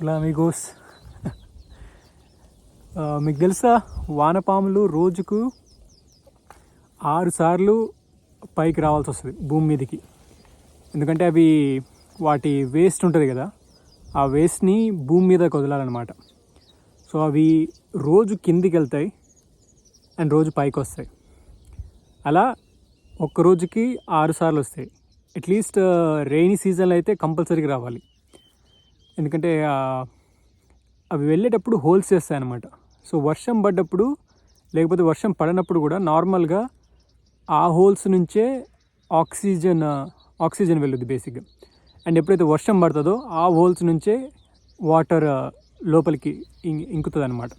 ఇలా మీకోస్ uh, మీకు తెలుసా? వానపాములు రోజుకు ఆరు సార్లు పైకి రావాల్సి వస్తుంది భూమి మీదకి. ఎందుకంటే అవి వాటి వేస్ట్ ఉంటుంది కదా ఆ వేస్ట్ని భూమి మీద వదలాలన్నమాట సో అవి రోజు కిందికి వెళ్తాయి అండ్ రోజు పైకి వస్తాయి. అలా ఒక్క రోజుకి ఆరు సార్లు వస్తాయి. అట్లీస్ట్ రెయినీ సీజన్లో అయితే కంపల్సరీగా రావాలి. ఎందుకంటే అవి వెళ్ళేటప్పుడు హోల్స్ చేస్తాయి అన్నమాట సో వర్షం పడ్డప్పుడు లేకపోతే వర్షం పడినప్పుడు కూడా నార్మల్గా ఆ హోల్స్ నుంచే ఆక్సిజన్ ఆక్సిజన్ వెళ్ళుద్ది బేసిక్గా. అండ్ ఎప్పుడైతే వర్షం పడుతుందో ఆ హోల్స్ నుంచే వాటర్ లోపలికి ఇంకుతుంది అనమాట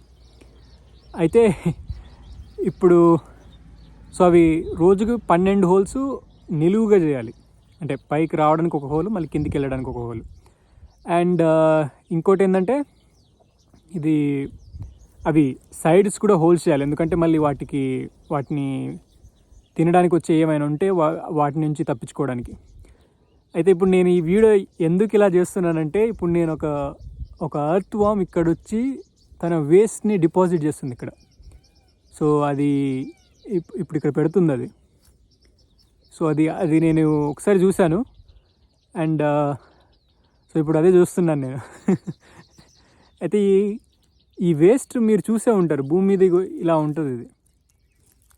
అయితే ఇప్పుడు సో అవి రోజుకు పన్నెండు హోల్స్ నిలువుగా చేయాలి. అంటే పైకి రావడానికి ఒక హోల్ మళ్ళీ కిందికి వెళ్ళడానికి ఒక హోల్. అండ్ ఇంకోటి ఏంటంటే ఇది అవి సైడ్స్ కూడా హోల్స్ చేయాలి. ఎందుకంటే మళ్ళీ వాటికి వాటిని తినడానికి వచ్చే ఏమైనా ఉంటే వా వాటి నుంచి తప్పించుకోవడానికి. అయితే ఇప్పుడు నేను ఈ వీడియో ఎందుకు ఇలా చేస్తున్నానంటే ఇప్పుడు నేను ఒక ఒక అర్త్ వామ్ ఇక్కడ వచ్చి తన వేస్ట్ని డిపాజిట్ చేస్తుంది ఇక్కడ. సో అది ఇప్- ఇప్పుడు ఇక్కడ పెడుతుంది అది సో అది అది నేను ఒకసారి చూశాను. అండ్ సో ఇప్పుడు అదే చూస్తున్నాను నేను. అయితే ఈ ఈ వేస్ట్ మీరు చూసే ఉంటారు. భూమి మీద ఇలా ఉంటుంది ఇది.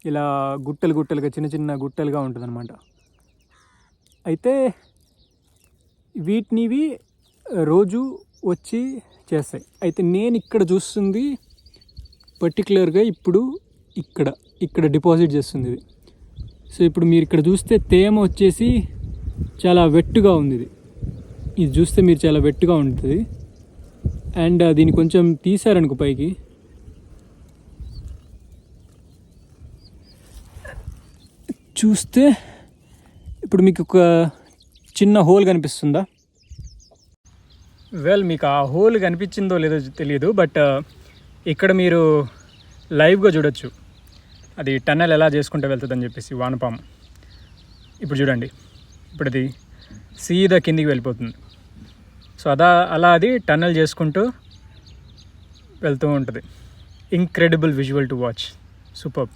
ఇలా గుట్టలు గుట్టలుగా చిన్న చిన్న గుట్టలుగా ఉంటుంది అనమాట అయితే వీటినివి రోజు వచ్చి చేస్తాయి. అయితే నేను ఇక్కడ చూస్తుంది పర్టికులర్గా ఇప్పుడు ఇక్కడ ఇక్కడ డిపాజిట్ చేస్తుంది ఇది. సో ఇప్పుడు మీరు ఇక్కడ చూస్తే తేమ వచ్చేసి చాలా వెట్టుగా ఉంది ఇది. ఇది చూస్తే మీరు చాలా వెట్టుగా ఉంటుంది. అండ్ దీన్ని కొంచెం తీసారనుకో పైకి. చూస్తే ఇప్పుడు మీకు ఒక చిన్న హోల్ కనిపిస్తుందా? వెల్ మీకు ఆ హోల్ కనిపించిందో లేదో తెలియదు బట్ ఇక్కడ మీరు లైవ్గా చూడొచ్చు. అది టన్నెల్ ఎలా చేసుకుంటూ వెళ్తుందని చెప్పేసి వానపాము. ఇప్పుడు చూడండి. ఇప్పుడు అది సీదా కిందికి వెళ్ళిపోతుంది. సో అదా అలా అది టన్నెల్ చేసుకుంటూ వెళ్తూ ఉంటుంది. Incredible visual to watch super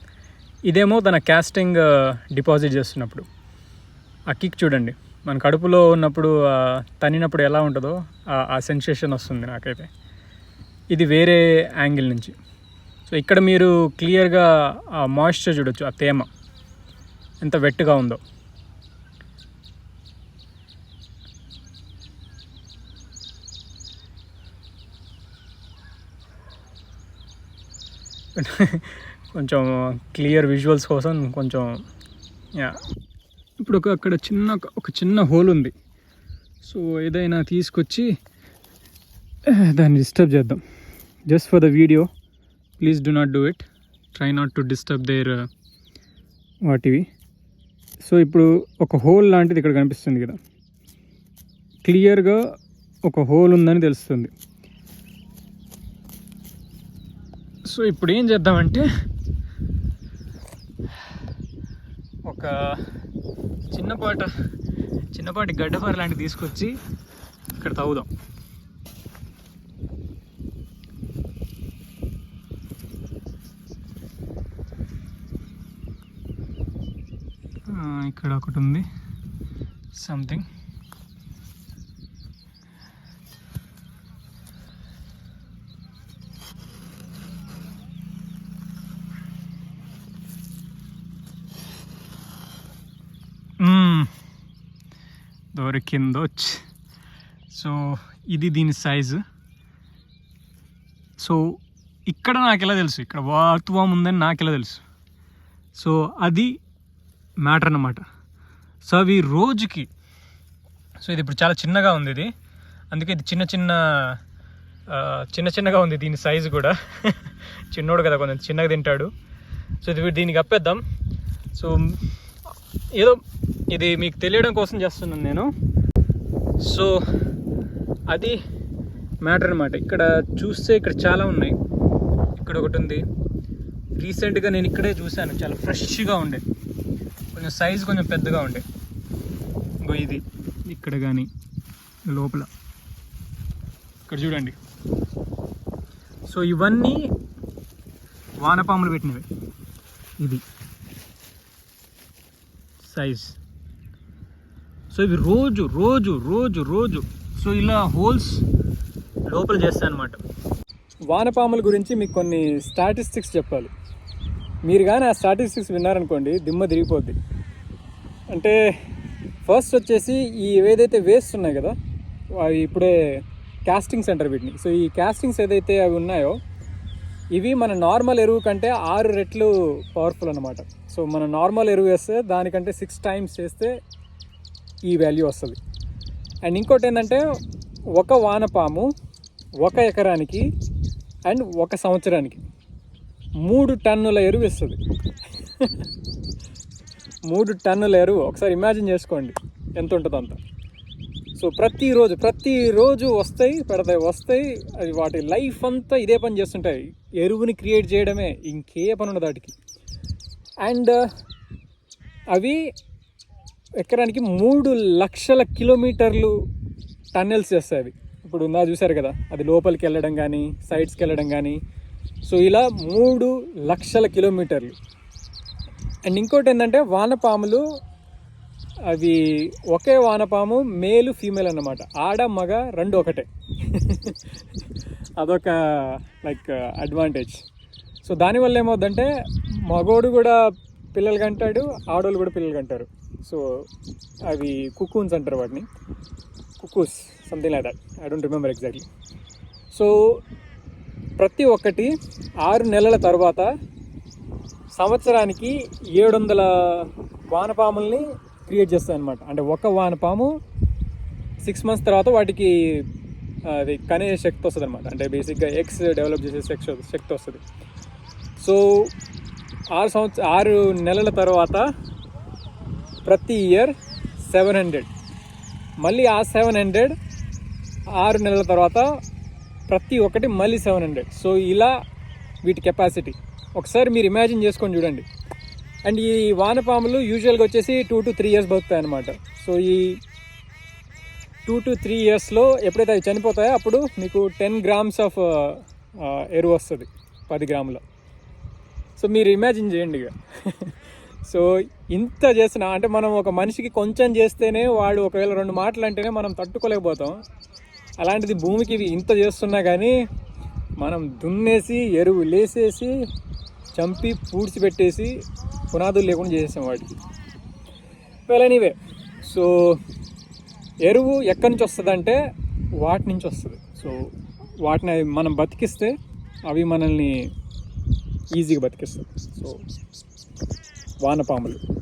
ఇదేమో తన క్యాస్టింగ్ డిపాజిట్ uh, చేస్తున్నప్పుడు. ఆ కిక్ చూడండి. మన కడుపులో ఉన్నప్పుడు తనినప్పుడు ఎలా ఉంటుందో ఆ- ఆ సెన్సేషన్ వస్తుంది నాకైతే. ఇది వేరే యాంగిల్ నుంచి. సో ఇక్కడ మీరు క్లియర్గా ఆ మాయిశ్చర్ చూడొచ్చు ఆ తేమ. ఎంత వెట్టుగా ఉందో. కొంచెం క్లియర్ విజువల్స్ కోసం కొంచెం యా. ఇప్పుడు ఒక అక్కడ చిన్న ఒక చిన్న హోల్ ఉంది. సో ఏదైనా తీసుకొచ్చి దాన్ని డిస్టర్బ్ చేద్దాం. Just for the video please do not do it try not to disturb their వాటివి. So ఇప్పుడు ఒక హోల్ లాంటిది ఇక్కడ కనిపిస్తుంది కదా. క్లియర్గా ఒక హోల్ ఉందని తెలుస్తుంది. సో ఇప్పుడు ఏం చేద్దామంటే ఒక చిన్నపాట చిన్నపాటి గడ్డపార లాంటివి తీసుకొచ్చి ఇక్కడ తవ్వుదాం ఇక్కడ ఒకటి ఉంది. సంథింగ్ దొరికిందోచ్. సో ఇది దీని సైజు. సో ఇక్కడ నాకు ఎలా తెలుసు? ఇక్కడ వాతువం ఉందని నాకు ఎలా తెలుసు? సో అది మ్యాటర్ అన్నమాట. సో అవి రోజుకి. సో ఇది ఇప్పుడు చాలా చిన్నగా ఉంది ఇది. అందుకే ఇది చిన్న చిన్న చిన్న చిన్నగా ఉంది దీని సైజు కూడా. చిన్నోడు కదా కొంచెం చిన్నగా తింటాడు. సో ఇది దీనికి అప్పేద్దాం. సో ఏదో ఇది మీకు తెలియడం కోసం చేస్తున్నాను నేను. సో అది మ్యాటర్ అనమాట ఇక్కడ చూస్తే ఇక్కడ చాలా ఉన్నాయి. ఇక్కడ ఒకటి ఉంది. రీసెంట్గా నేను ఇక్కడే చూశాను. చాలా ఫ్రెష్గా ఉండే. కొంచెం సైజు కొంచెం పెద్దగా ఉండే. ఇంకో ఇది. ఇక్కడ కానీ లోపల. ఇక్కడ చూడండి. సో ఇవన్నీ వానపాములు పెట్టినవి. ఇది. సైజ్ సో ఇవి రోజు రోజు రోజు రోజు. సో ఇలా హోల్స్ లోపల చేస్తాను అనమాట వానపాముల గురించి మీకు కొన్ని స్టాటిస్టిక్స్ చెప్పాలి. మీరు కానీ ఆ స్టాటిస్టిక్స్ విన్నారనుకోండి దిమ్మ తిరిగిపోద్ది. అంటే ఫస్ట్ వచ్చేసి ఈ ఏదైతే వేస్ట్ ఉన్నాయి కదా అవి ఇప్పుడే కాస్టింగ్ సెంటర్ వీటిని. సో ఈ కాస్టింగ్స్ ఏదైతే అవి ఉన్నాయో ఇవి మన నార్మల్ ఎరువు కంటే ఆరు రెట్లు పవర్ఫుల్ అనమాట సో మన నార్మల్ ఎరువు వేస్తే దానికంటే సిక్స్ టైమ్స్ చేస్తే ఈ వాల్యూ వస్తుంది. అండ్ ఇంకోటి ఏంటంటే ఒక వానపాము ఒక ఎకరానికి అండ్ ఒక సంవత్సరానికి మూడు టన్నుల ఎరువు ఇస్తుంది మూడు టన్నుల ఎరువు. ఒకసారి ఇమాజిన్ చేసుకోండి. ఎంత ఉంటుందో అంత సో ప్రతిరోజు ప్రతిరోజు వస్తాయి పెడతాయి వస్తాయి. అది వాటి లైఫ్ అంతా ఇదే పని చేస్తుంటాయి. ఎరువుని క్రియేట్ చేయడమే ఇంకే పని ఉండదు వాటికి. అండ్ అవి ఎకరానికి మూడు లక్షల కిలోమీటర్లు టన్నెల్స్ చేస్తాయి అవి. ఇప్పుడు నా చూసారు కదా అది లోపలికి వెళ్ళడం కానీ సైడ్స్కి వెళ్ళడం కానీ సో ఇలా మూడు లక్షల కిలోమీటర్లు. అండ్ ఇంకోటి ఏంటంటే వానపాములు అవి ఒకే వానపాము మేలు ఫీమేల్ అన్నమాట. ఆడ మగ రెండు ఒకటే. అదొక లైక్ అడ్వాంటేజ్. సో దానివల్ల ఏమవుద్దంటే మగోడు కూడా పిల్లలు కంటాడు ఆడోళ్ళు కూడా పిల్లలు కంటారు. సో అవి కుక్కూన్స్ అంటారు వాటిని. Cocoons something like that I don't remember exactly so ప్రతి ఒక్కటి ఆరు నెలల తర్వాత సంవత్సరానికి ఏడు వందల వానపాముల్ని క్రియేట్ చేస్తాయి అనమాట అంటే ఒక వానపాము సిక్స్ మంత్స్ తర్వాత వాటికి అది కనే శక్తి వస్తుంది అనమాట అంటే బేసిక్గా ఎగ్స్ డెవలప్ చేసే శక్తి శక్తి వస్తుంది. సో ఆరు సంవత్సరం ఆరు నెలల తర్వాత ప్రతి ఇయర్ సెవెన్ హండ్రెడ్ మళ్ళీ ఆ సెవెన్ హండ్రెడ్ ఆరు నెలల తర్వాత ప్రతి ఒక్కటి మళ్ళీ సెవెన్ హండ్రెడ్ సో ఇలా వీటి కెపాసిటీ ఒకసారి మీరు ఇమాజిన్ చేసుకొని చూడండి. అండ్ ఈ వానపాములు యూజువల్గా వచ్చేసి టూ టు త్రీ ఇయర్స్ బతుకుతాయి అనమాట సో ఈ టూ టు త్రీ ఇయర్స్లో ఎప్పుడైతే అవి చనిపోతాయో అప్పుడు మీకు టెన్ గ్రామ్స్ ఆఫ్ ఎరువు వస్తుంది పది గ్రాముల. సో మీరు ఇమాజిన్ చేయండి ఇక. సో ఇంత చేసిన అంటే మనం ఒక మనిషికి కొంచెం చేస్తేనే వాడు ఒకవేళ రెండు మాటలు అంటేనే మనం తట్టుకోలేకపోతాం. అలాంటిది భూమికి ఇంత చేస్తున్నా కానీ మనం దున్నేసి ఎరువు లేసేసి చంపి పూడ్చి పెట్టేసి పునాదులు లేకుండా చేసేసాం వాటికి. వెల్ ఎనీవే సో ఎరువు ఎక్కడి నుంచి వస్తుందంటే వాటి నుంచి వస్తుంది. సో వాటిని మనం బతికిస్తే అవి మనల్ని ఈజీగా బతికిస్తాయి. సో వానపాములు